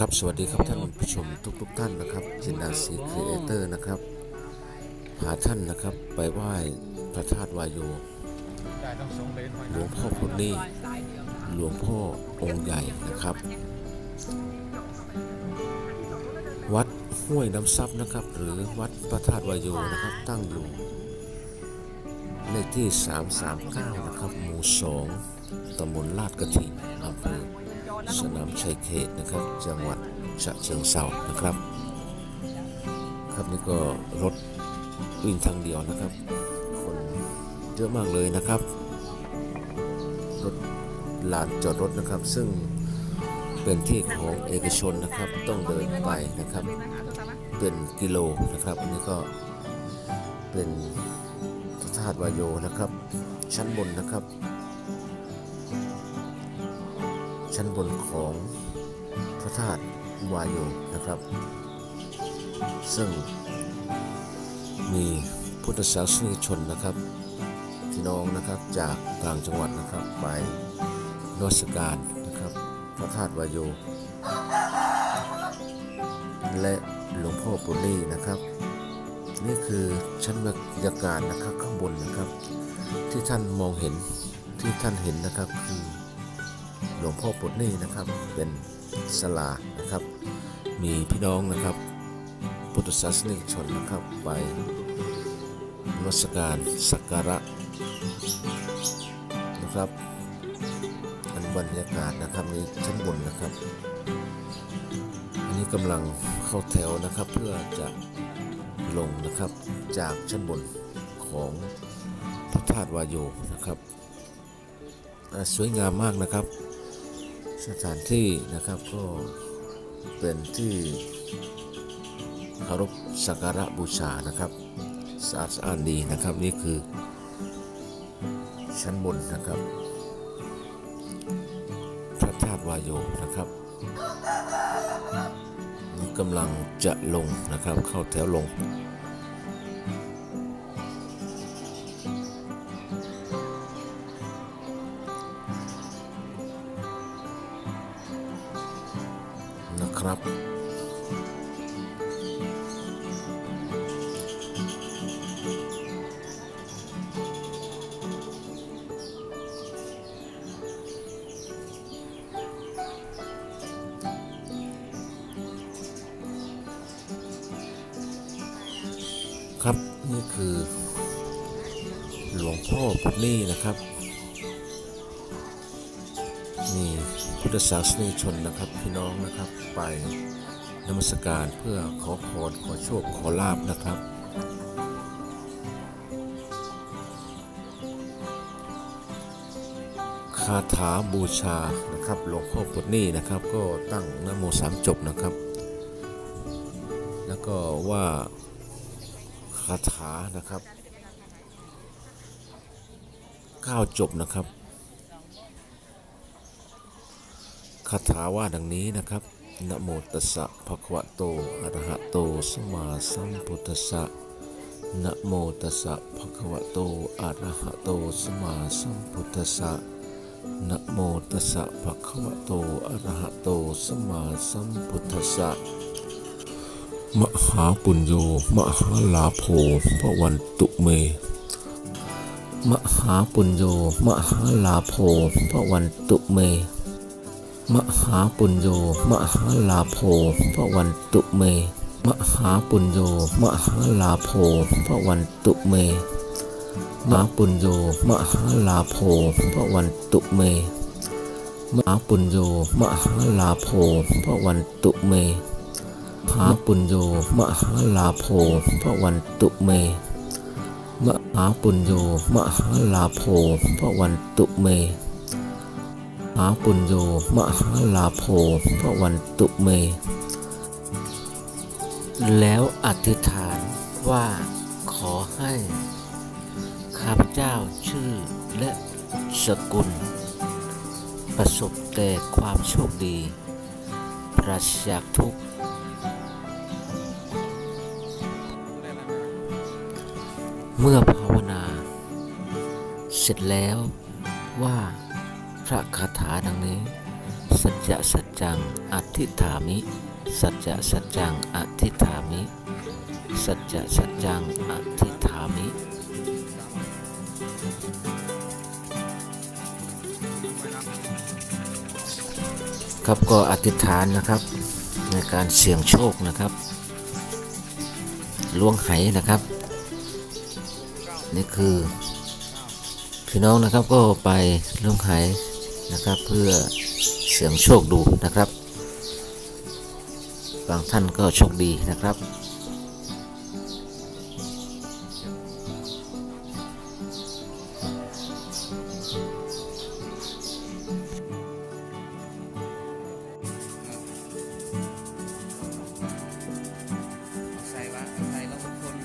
ครับสวัสดีครับท่านผู้ชมทุกๆท่านนะครับจินดาซีครีเอเตอร์นะครับพาท่านนะครับไปไหว้พระธาตุวายโยหลวงพ่อพุทนี่หลวงพ่อองค์ใหญ่นะครับ วัดห้วยน้ำซับนะครับ หรือวัดพระธาตุวายโยนะครับ ตั้งอยู่เลขที่ 339 นะครับ หมู่ 2ตำบลลาดกระถิ่นอำเภอ สนามชัยเขตนะครับ จังหวัดฉะเชิงเทรานะครับ ครับนี่ก็รถวิ่งทางเดียวนะครับ คนเยอะมากเลยนะครับ รถลานจอดรถนะครับ ซึ่งเป็นที่ของเอกชนนะครับ ต้องเดินไปนะครับ เป็นกิโลนะครับ อันนี้ก็เป็นธาตุวายโยนะครับ ชั้นบนนะครับ ชั้นบนของพระธาตุวายโยนะครับ ซึ่งมีพุทธศาสนิกชนนะครับพี่น้องนะครับจากต่างจังหวัดนะครับไปนมัสการนะครับ พระธาตุวายโย และหลวงพ่อปุรีนะครับ นี่คือชั้นบรรยากาศนะครับข้างบนนะครับ ที่ท่านมองเห็นที่ท่านเห็นนะครับคือ หลวงพ่อปุรีนะครับ เป็นสลานะครับ มีพี่น้องนะครับพุทธศาสนิกชนนะครับไปนมัสการสักการะนะครับอันบรรยากาศนะครับในชั้นบนนะครับ อันนี้กำลังเข้าแถวนะครับเพื่อจะลงนะครับจากชั้นบนของพระธาตุวายโยนะครับ สวยงามมากนะครับ สถานที่นะครับก็เป็นที่เคารพสักการะบูชานะครับสะอาดสะอานดีนะครับนี่คือชั้นบนนะครับ พระธาตุวายโยนะครับกำลังจะลงนะครับเข้าแถวลง ครับนี่คือ หลวงพ่อพุทธนี่นะครับมีพุทธศาสนิกชนนะครับ พี่น้องนะครับไป นมัสการเพื่อขอพรขอโชคขอลาบนะครับ คาถาบูชานะครับหลวงพ่อพุทธนี่นะครับ ก็ตั้งนโมสามจบนะครับ แล้วก็ว่าคาถานะครับเก้าจบนะครับคาถาว่าดังนี้นะครับ นะโมตัสสะภะคะวะโต อะระหะโต สัมมาสัมพุทธัสสะ นะโมตัสสะภะคะวะโต อะระหะโต สัมมาสัมพุทธัสสะ นะโมตัสสะภะคะวะโต อะระหะโต สัมมาสัมพุทธัสสะ มหาปุญโย มหาลาโภพระวันตุเม มหาปุญโย มหาลาโภพระวันตุเม มหาปุญโยมหาลาโภพระวันตุเม มหาปุญโยมหาลาโภพระวันตุเม มหาปุญโยมหาลาโภพระวันตุเม มหาปุญโยมหาลาโภพระวันตุเมมหาปุญโยมหาลาโภพระวันตุเม มหาปุญโยมหาลาโภพระวันตุเม หาปุญโยมหาลาโภพระวันตุเม แล้วอธิษฐานว่าขอให้ข้าพเจ้าชื่อและสกุล ประสบแต่ความโชคดี ปราศจากทุกข์เมื่อภาวนา เสร็จแล้วว่าพระคาาดังนี้ สัจจะสัจจังอธิษฐามิ สัจจะสัจจังอธิษฐามิ สัจจะสัจจังอธิษฐามิครับก็อธิษฐานนะครับในการเสี่ยงโชคนะครับล้วงไหนะครับ นี่คือพี่น้องนะครับก็ไปล้วงไห นะครับ เพื่อเสี่ยงโชคดูนะครับ บางท่านก็โชคดีนะครับใส่ว่าใส่แล้วคน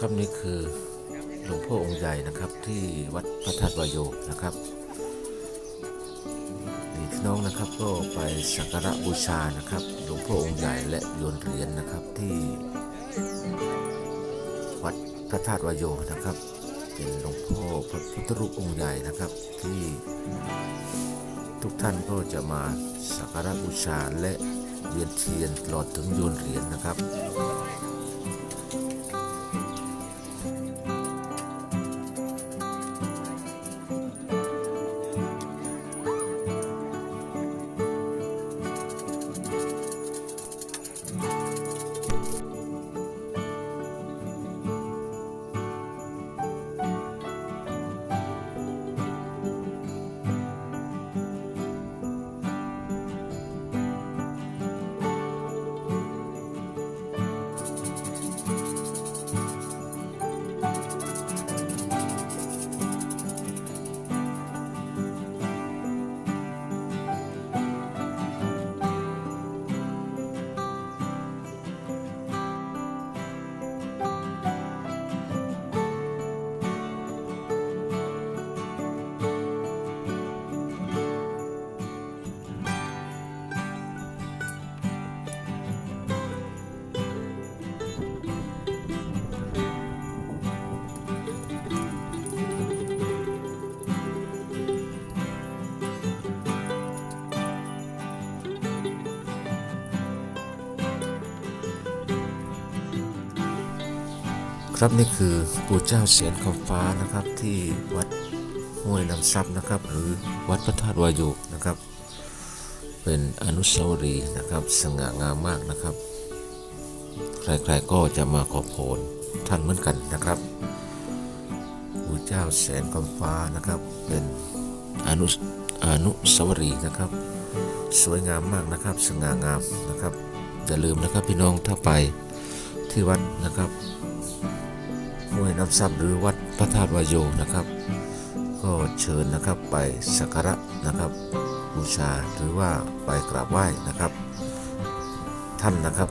ครับนี่คือหลวงพ่อองค์ใหญ่นะครับที่วัดพระธาตุวายโยนะครับนี่พี่น้องนะครับก็ไปสักการะบูชานะครับ หลวงพ่อองค์ใหญ่และโยนเหรียญนะครับที่วัดพระธาตุวายโยนะครับ เป็นหลวงพ่อพระพุทธรูปองค์ใหญ่นะครับที่ทุกท่านก็จะมาสักการะบูชาและเวียนเทียนตลอดถึงโยนเหรียญนะครับ ครับนี่คือปู่เจ้าเสียนคำฟ้านะครับ ที่วัดห้วยน้ำซับนะครับ หรือวัดพระธาตุวายุนะครับ เป็นอนุสาวรีย์นะครับ สง่างามมากนะครับ ใครๆก็จะมาขอพรท่านเหมือนกันนะครับปู่เจ้าแสนคำฟ้านะครับ เป็นอนุอนุสาวรีย์นะครับ สวยงามมากนะครับ สง่างามนะครับอย่าลืมนะครับพี่น้องถ้าไปที่วัดนะครับ ห้วยน้ำซับหรือวัดพระธาตุวายโยนะครับ ก็เชิญนะครับไปสักการะนะครับบูชาหรือว่าไปกราบไหว้นะครับ ท่านนะครับ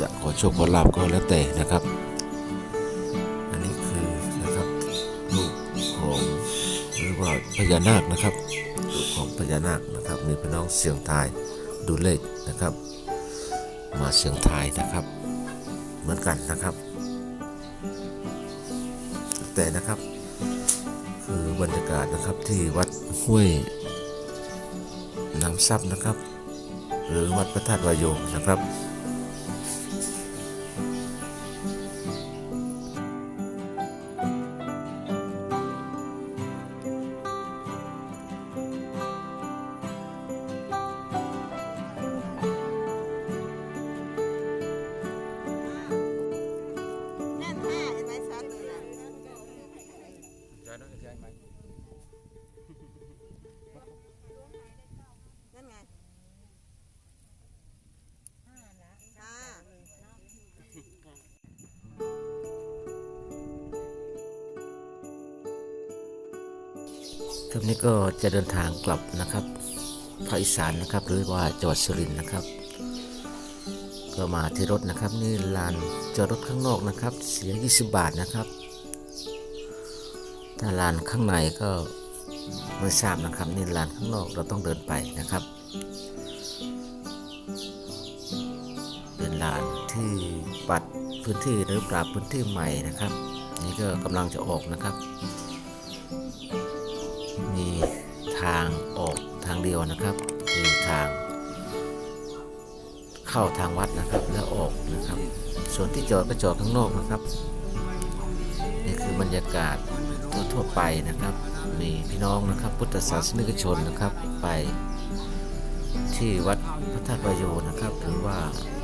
จะขอโชคขอลาบก็แล้วแต่นะครับ อันนี้คือนะครับรูปของหรือว่าพญานาคนะครับรูปของพญานาคนะครับ มีพี่น้องเสียงทายดูเลขนะครับ มาเสียงทายนะครับ เหมือนกันนะครับ แต่นะครับ คือบรรยากาศนะครับที่วัดห้วยน้ำซับนะครับ หรือวัดพระธาตุวายโยนะครับ ครับนี้ก็จะเดินทางกลับนะครับภาคอีสานนะครับ หรือว่าจังหวัดสุรินทร์นะครับ ก็มาที่รถนะครับนี่ลานจอดรถข้างนอกนะครับ เสีย 20 บาทนะครับถ้าลานข้างในก็ไม่ทราบนะครับนี่ลานข้างนอกเราต้องเดินไปนะครับ เป็นลานที่ปัดพื้นที่หรือปรับพื้นที่ใหม่นะครับ นี่ก็กำลังจะออกนะครับ มีทางออกทางเดียวนะครับ คือทาง เข้าทางวัดนะครับแล้วออกนะครับ ส่วนที่จอดก็จอดข้างนอกนะครับ นี่คือบรรยากาศทั่วๆไปนะครับ มีพี่น้องนะครับพุทธศาสนิกชนนะครับไปที่วัดพระธาตุวายโยนะครับหรือว่า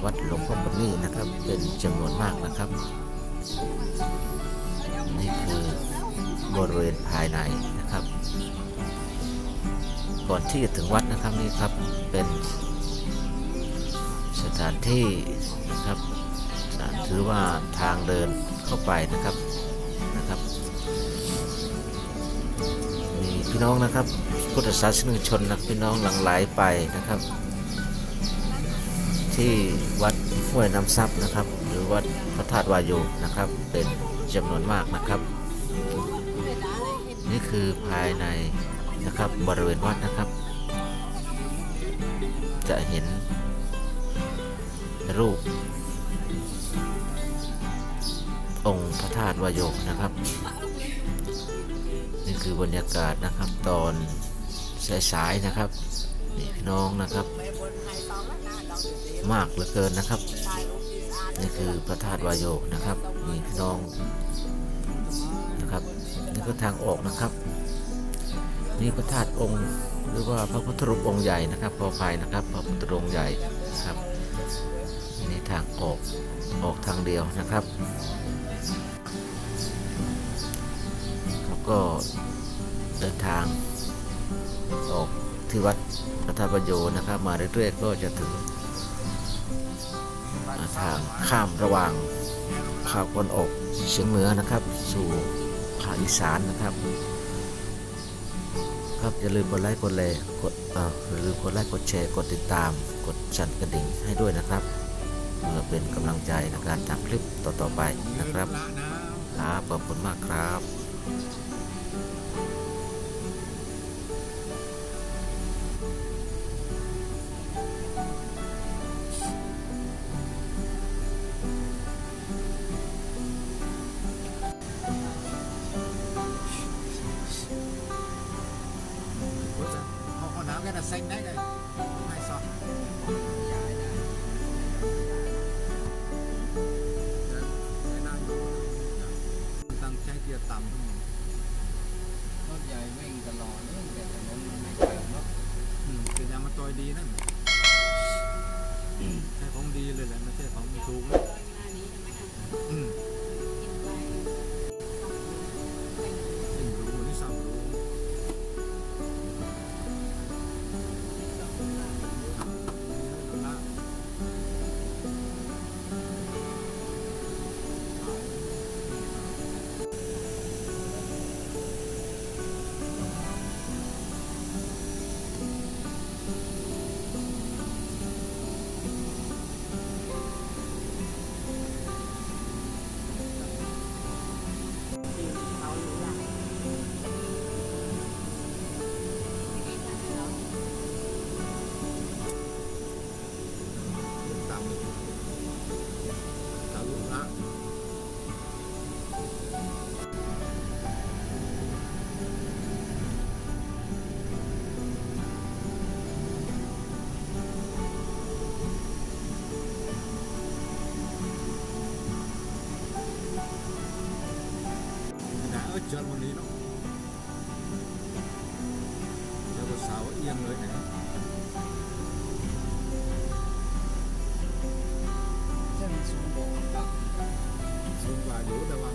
วัดหลวงพ่อปนี่นะครับ เป็นจำนวนมากนะครับ นี่คือบริเวณภายในนะครับ ก่อนที่จะถึงวัดนะครับนี่ครับเป็นสถานที่นะครับถือว่าทางเดินเข้าไปนะครับนะครับ มีพี่น้องนะครับพุทธศาสนิกชนนะพี่น้องหลั่งไหลไปนะครับ ที่วัดห้วยน้ำซับนะครับ หรือวัดพระธาตุวายโยนะครับ เป็นจำนวนมากนะครับ นี่คือภายใน นะครับ บริเวณวัดนะครับ จะเห็นรูป องค์พระธาตุวายโยนะครับ นี่คือบรรยากาศนะครับตอนสายๆนะครับนี่พี่น้องนะครับ มากเหลือเกินนะครับ นี่คือพระธาตุวายโยนะครับมีพี่น้องนะครับนี่ก็ทางออกนะครับ นี่พระธาตุองค์หรือว่าพระพุทธรูปองค์ใหญ่นะครับขอภัยนะครับ พระพุทธรูปองค์ใหญ่นะครับนี่ทางออกออกทางเดียวนะครับแล้วก็เดินทางออกที่วัดพระธาตุประโยชน์นะครับ มาเรื่อยๆก็จะถึงทางข้ามระหว่างภาคตะวันออกเฉียงเหนือนะครับ สู่ภาคอีสานนะครับ ครับ อย่าลืมกดไลค์กดแชร์กดอ่าอย่าลืมกดไลค์กดแชร์กดติดตาม กดสั่นกระดิ่งให้ด้วยนะครับเพื่อเป็นกำลังใจในการทำคลิปต่อๆไปนะครับละนะครับขอบคุณมากครับ สูง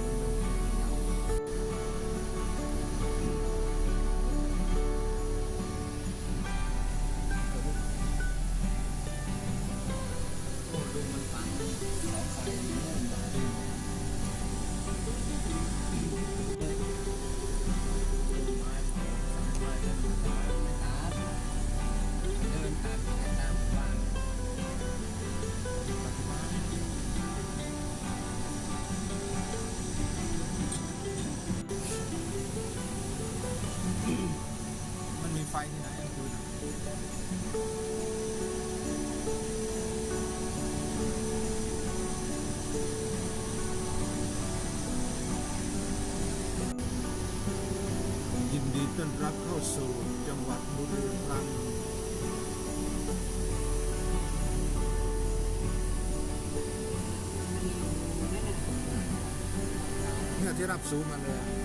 ที่รับสูงมาเลย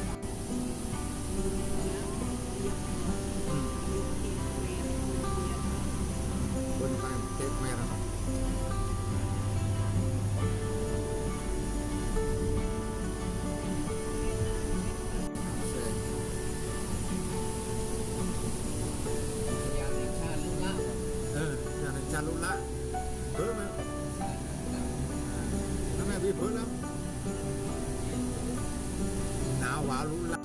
马路